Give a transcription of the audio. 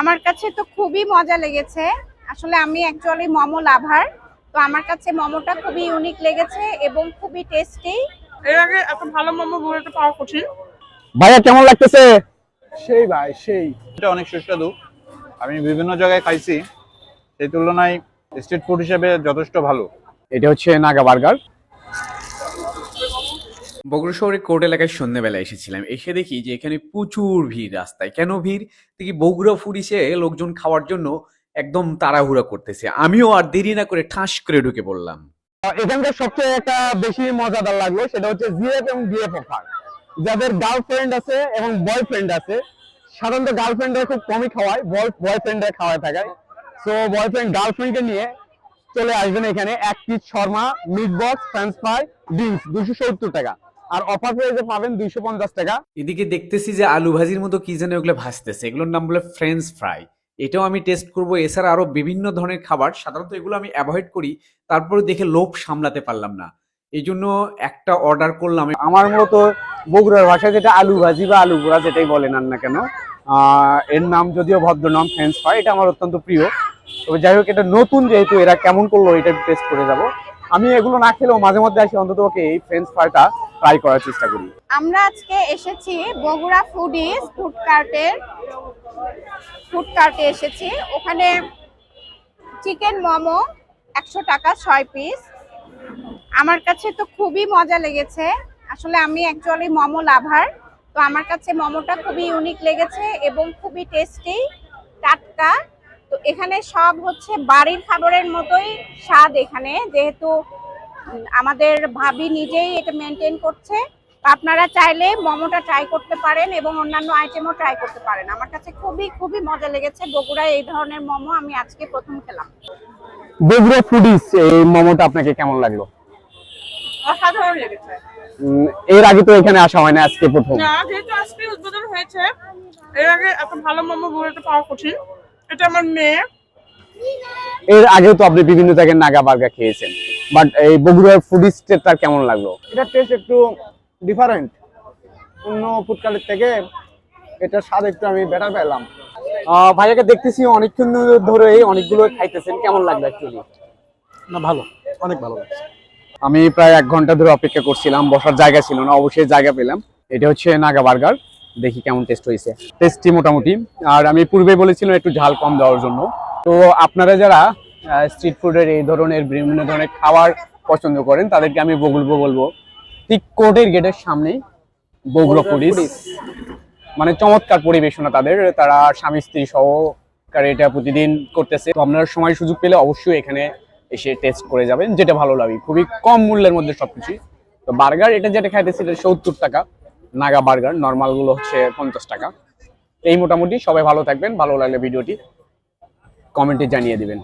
আমার কাছে তো খুবই মজা লেগেছে। আসলে আমি অ্যাকচুয়ালি মোমো লাভার। তো আমার কাছে মোমোটা খুবই ইউনিক লেগেছে এবং খুবই টেস্টি এর আগে এত ভালো মোমো ঘুরেতে পাওয়া কঠিন। ভাইয়া কেমন লাগতেছে? সেই ভাই সেই। এটা অনেক সুস্বাদু। আমি বিভিন্ন জায়গায় খাইছি। সেই তুলনায় স্ট্রিট ফুড হিসেবে যথেষ্ট ভালো। এটা হচ্ছে নাগা বার্গার। বগুড়া শহরের কোর্ট এলাকায় সন্ধ্যেবেলা এসেছিলাম। এসে দেখি যে এখানে প্রচুর ভিড় রাস্তায়। কেন ভিড়? দেখি বগুড়া ফুডিসে লোকজন খাওয়ার জন্য একদম তাড়াহুড়া করতেছে। আমিও আর দেরি না করে ঠাস করে ঢুকে পড়লাম। এখানকার সবচেয়ে একটা বেশি মজাদার লাগল সেটা হচ্ছে জিএফ এবং ডিএফ অফার। যাদের গার্লফ্রেন্ড আছে এবং বয়ফ্রেন্ড আছে, সাধারণত গার্লফ্রেন্ডরা খুব কমই খাওয়ায় বয়ফ্রেন্ডরা খাওয়ায় থাকায় তো বয়ফ্রেন্ড গার্লফ্রেন্ডকে নিয়ে চলে আসবেন এখানে। এক piece Sharma meat box French fry drinks দুশো সত্তর টাকা। আর অফার প্রাইসে পাবেন দুইশো পঞ্চাশ টাকা। এদিকে দেখতেছি যে আলু ভাজির মতো কি যেন ওগুলো ভাজতেছে। এগুলোর নাম বলে ফ্রেঞ্চ ফ্রাই এটাও আমি টেস্ট করব। এছাড়া আরও বিভিন্ন ধরনের খাবার সাধারণত এগুলো আমি অ্যাভয়েড করি। তারপরে দেখে লোভ সামলাতে পারলাম না। এই জন্য একটা অর্ডার করলাম। আমার মূলত বগুড়ার ভাষায় যেটা আলু ভাজি বা আলু পোড়া যেটাই বলেন আর না কেন এর নাম যদিও ভদ্র নাম ফ্রেঞ্চ ফ্রাই এটা আমার অত্যন্ত প্রিয়। তবে যাই হোক এটা নতুন যেহেতু এরা কেমন করল এটা টেস্ট করে যাব। আমি এগুলো না খেলেও মাঝে মধ্যে আসি অন্তত ওকে এই ফ্রেঞ্চ ফ্রাইটা ট্রাই করার চেষ্টা করি। আমরা আজকে এসেছি বগুড়া ফুডিস ফুড কার্টের ফুড কার্টে এসেছি। ওখানে চিকেন মোমো একশো টাকা ছয় পিস। আমার কাছে তো খুবই মজা লেগেছে। আসলে আমি অ্যাকচুয়ালি মোমো লাভার। তো আমার কাছে মোমোটা খুবই ইউনিক লেগেছে এবং খুবই টেস্টি টাটকা। তো এখানে সব হচ্ছে বাড়ির খাবারের মতোই স্বাদ এখানে। যেহেতু আমাদের ভাবি নিজেই এটা মেনটেন করছে। আপনারা চাইলে মোমোটা ট্রাই করতে পারেন এবং অন্যান্য আইটেমও ট্রাই করতে পারেন। আমার কাছে খুবই খুবই মজা লেগেছে। বগুড়ায় এই ধরনের মোমো আমি আজকে প্রথম খেলাম। বগুড়া ফুডিস এই মোমোটা আপনাকে কেমন লাগল? অসাধারণ লেগেছে। এর আগে তো এখানে আসা হয় না আজকে প্রথম। না যেহেতু আজকে উদ্বোধন হয়েছে এর আগে এত ভালো মোমো ঘুরেতে পাওয়া কঠিন। এটা আমার মেয়ে। এর আগেও তো আপনি বিভিন্ন জায়গায় নাগা বার্গার খেয়েছেন। বাট এই বগুড়ার ফুডিস তার কেমন লাগল? এটা টেস্ট একটু ডিফারেন্ট অন্য ফুডকার্টের থেকে এটার স্বাদ একটু আমি বেটার পেলাম। আহ, ভাইয়াকে দেখতেছি অনেকক্ষণ ধরে অনেকগুলো খাইতেছেন। কেমন লাগল অ্যাকচুয়ালি না ভালো। অনেক ভালো লাগছে। আমি প্রায় এক ঘণ্টা ধরে অপেক্ষা করছিলাম বসার জায়গা ছিল না অবশ্যই জায়গা পেলাম। এটা হচ্ছে নাগা বার্গার দেখি কেমন টেস্ট হয়েছে। টেস্টি মোটামুটি। আর আমি পূর্বে বলেছিলাম একটু ঝাল কম দেওয়ার জন্য। তো আপনারা যারা স্ট্রিট ফুডের এই ধরনের বিভিন্ন ধরনের খাবার পছন্দ করেন তাদেরকে আমি বলব বলব। ঠিক কোর্টের গেটের সামনেই বগুড়া পুলিশ। মানে চমৎকার পরিবেশনা তাদের তারা স্বামী স্ত্রী সহকারে এটা প্রতিদিন করতেছে। তো আপনারা সময় সুযোগ পেলে অবশ্যই এখানে এসে টেস্ট করে যাবেন যেটা ভালো লাগে। খুবই কম মূল্যের মধ্যে সবকিছু। তো বার্গার এটা যেটা খাইতেছি এটা সত্তর টাকা। নাগা বার্গার নর্মালগুলো হচ্ছে পঞ্চাশ টাকা। এই মোটামুটি সবাই ভালো থাকবেন ভালো লাগলে ভিডিওটি কমেন্টে জানিয়ে দিবেন।